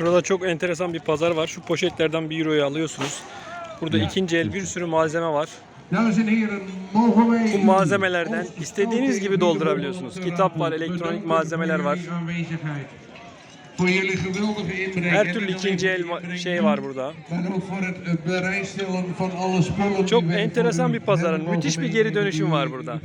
Burada çok enteresan bir pazar var. Şu poşetlerden 1 euroya alıyorsunuz. Burada ikinci el bir sürü malzeme var. Bu malzemelerden istediğiniz gibi doldurabiliyorsunuz. Kitap var, elektronik malzemeler var. Her türlü ikinci el şey var burada. Çok enteresan bir pazarın. Müthiş bir geri dönüşüm var burada.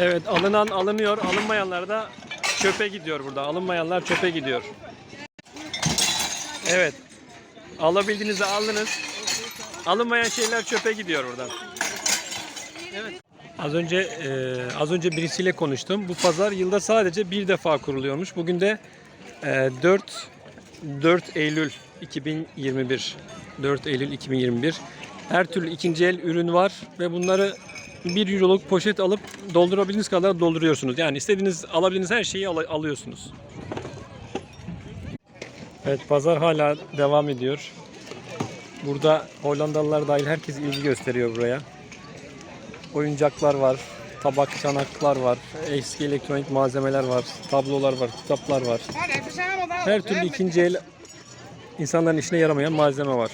Evet alınan alınıyor, alınmayanlar da çöpe gidiyor burada. Alınmayanlar çöpe gidiyor. Evet. Alabildiğinizi aldınız. Alınmayan şeyler çöpe gidiyor buradan. Az önce e, az önce birisiyle konuştum. Bu pazar yılda sadece bir defa kuruluyormuş. Bugün de e, 4 4 Eylül 2021. 4 Eylül 2021. Her türlü ikinci el ürün var ve bunları 1 euroluk poşet alıp doldurabildiğiniz kadar dolduruyorsunuz. Yani istediğiniz alabildiğiniz her şeyi al- alıyorsunuz. Evet pazar hala devam ediyor. Burada Hollandalılar dahil herkes ilgi gösteriyor buraya. Oyuncaklar var, tabak çanaklar var, eski elektronik malzemeler var, tablolar var, kitaplar var. Her türlü ikinci el insanların işine yaramayan malzeme var.